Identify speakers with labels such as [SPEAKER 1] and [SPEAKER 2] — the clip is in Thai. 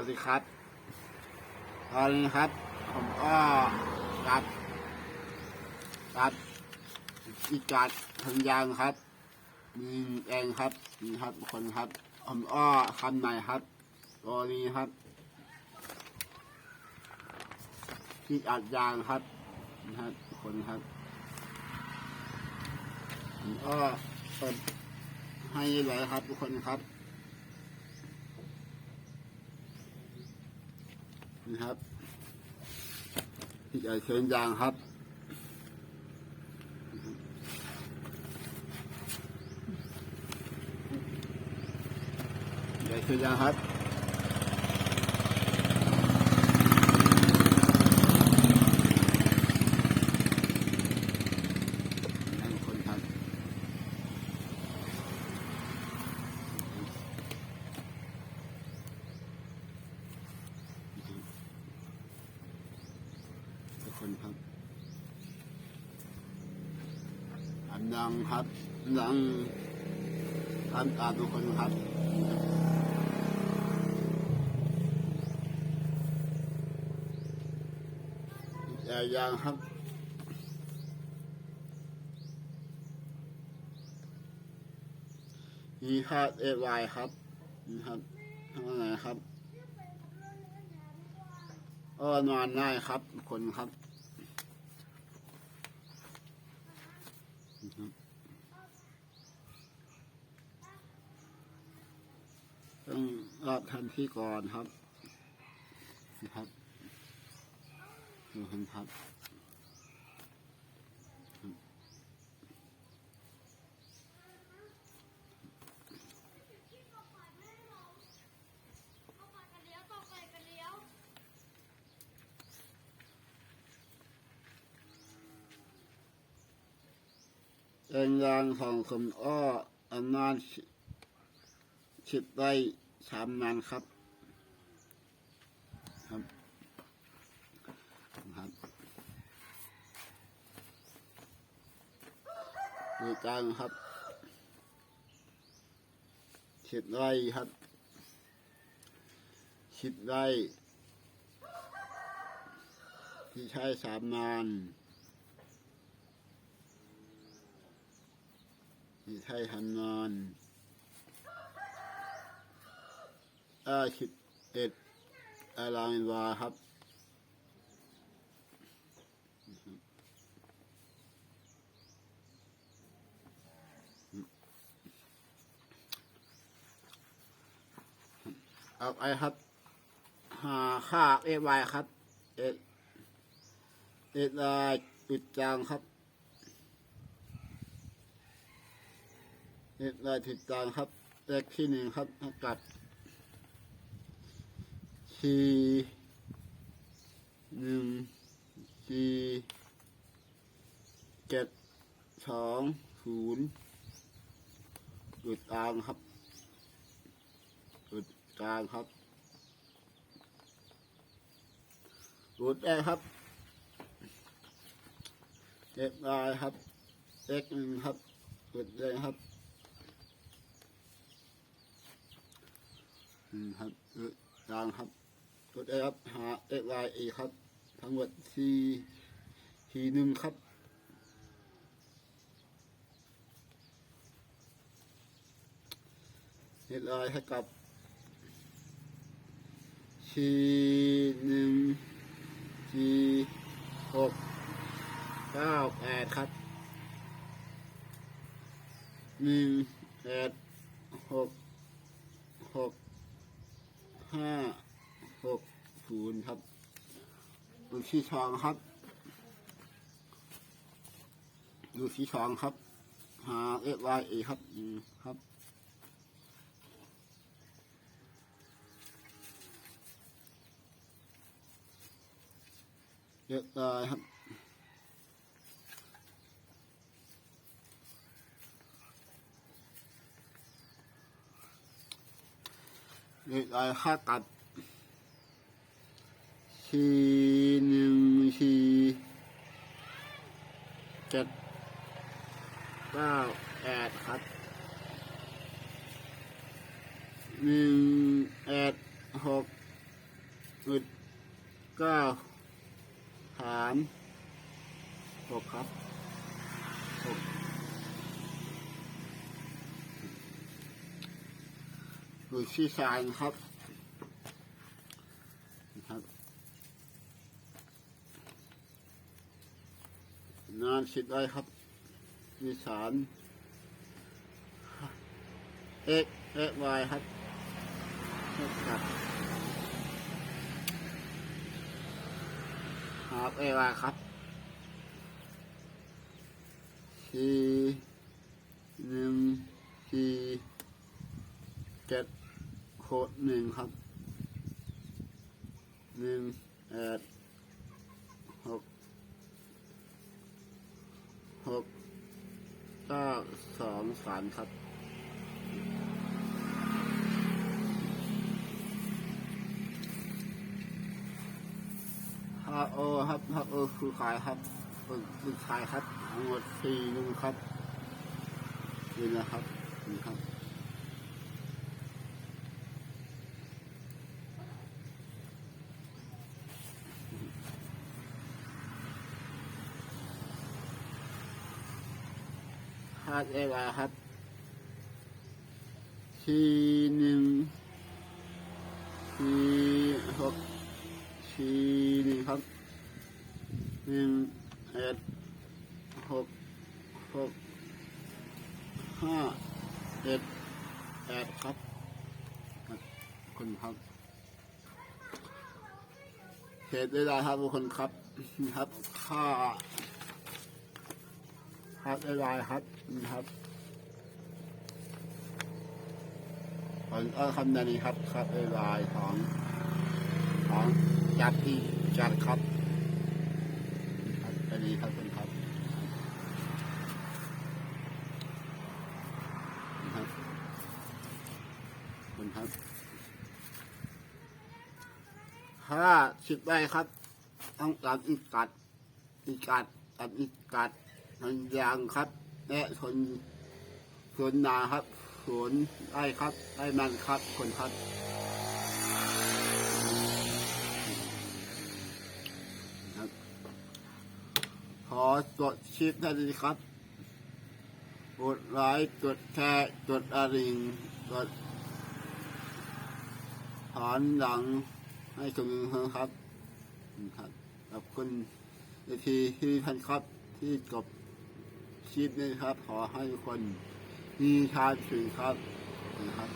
[SPEAKER 1] วัสดีครับ ตอนนี้ครับ ผมก็ตัดตัดอีกัดทังยางครับ มีเองครับนี่ครับทุกคนครับ ผมอ้อคันใหม่ครับตัวนี้ครับที่อัดยางครับนะครับทุกคนครับผมอ้อเปิดให้เลยครับทุกคนครับ นี่ครับที่ใหญ่เชิญยางครับใหญ่เชิญยางครับ นั่นคนครับ ทุกคนครับ อันดังครับดังตามตามทุกคนครับอย่าอย่างครับมีคาดเอวายครับนี่ครับทำอะไรครับเออนอนได้ครับคนครับ ต้องรอบทันที่ก่อนครับนะครับดูกันครับ
[SPEAKER 2] เข้ามากันเลี้ยวต่อไปกันเลี้ยว
[SPEAKER 1] เอ็นยางของคุณอ้ออำนาจ ชิดได้สามนันครับ ครับครับดูกลางครับชิดได้ครับชิดได้ที่ใช้สามนานที่ไทยฮันน อนอาคิดเอ็ดอาลามินวาครับเอาไปครับหาค่าเอวายครับ เอ็ดเอ็ดลายจุดจางครับเน็ตลายถิดจางครับเลขที่หนึ่งครับอากาศ สี่หนึ่งสี่เจ็ดสองศูนย์จุดกลางครับจุดกลางครับจุดแรกครับเจ็ดลายครับเลขหนึ่งครับจุดแรกครับอืมครับเออยางครับ ตัวได้ครับหาเอ็กไลเอครับ ทั้งหมดสี่หีหนึ่งครับเอ็กไลให้กับสี่หนึ่งสี่หกเก้าแปดครับหนึ่งแปดหกหกห้า กศูนย์ครับดูที่ทองครับ ดูที่ทองครับหาเอฟวายเอครับอืมครับเยอะเลยครับเด็กอะไรค่าตัด สี่หนึ่งสี่เจ็ดเก้าแปดครับหนึ่งแปดหกเก้าฐานหกครับหกอยู่ที่ชายนะครับนานสิบไว้ครับ มีสารเอ็กเอวายครับเอ็กครับครับเอวาครับสี่หนึ่งสี่เจ็ดหกหนึ่งครับหนึ่งแปดหกหกเก้า สารครับฮาโอครับฮาโอคือขายครับคือขายครับทั้งหมดสี่หนึ่งครับนี่นะครับนี่ครับ ฮาเอวาครับสี่หนึ่งสี่หกสี่หนึ่งครับหนึ่งเอ็ดหกหกห้าเอ็ดแปดครับคุณครับเขตได้ได้ครับทุกคนครับนี่ครับค่าค่าได้ได้ครับ นี่ครับผมก็คำนี้ครับค่าได้ได้ของของจัดที่จัดครับครับอันนี้ครับคุณครับนะครับคุณครับห้าสิบใบครับ ต้องตัดอีกกัดอีกกัดตัดอีกกัดมันยางครับ และชนสวนนาครับสวนไร่ครับไร่มันครับคนครับขอกดชิปได้เลยครับ กดไลค์กดแชร์กดอาริงกดถอนหลังให้กับมือครับ ครับ ขอบคุณทีที่ท่านครับที่ก ดชิปนี้ครับ ขอให้คนมีทานถึงครับนะครับ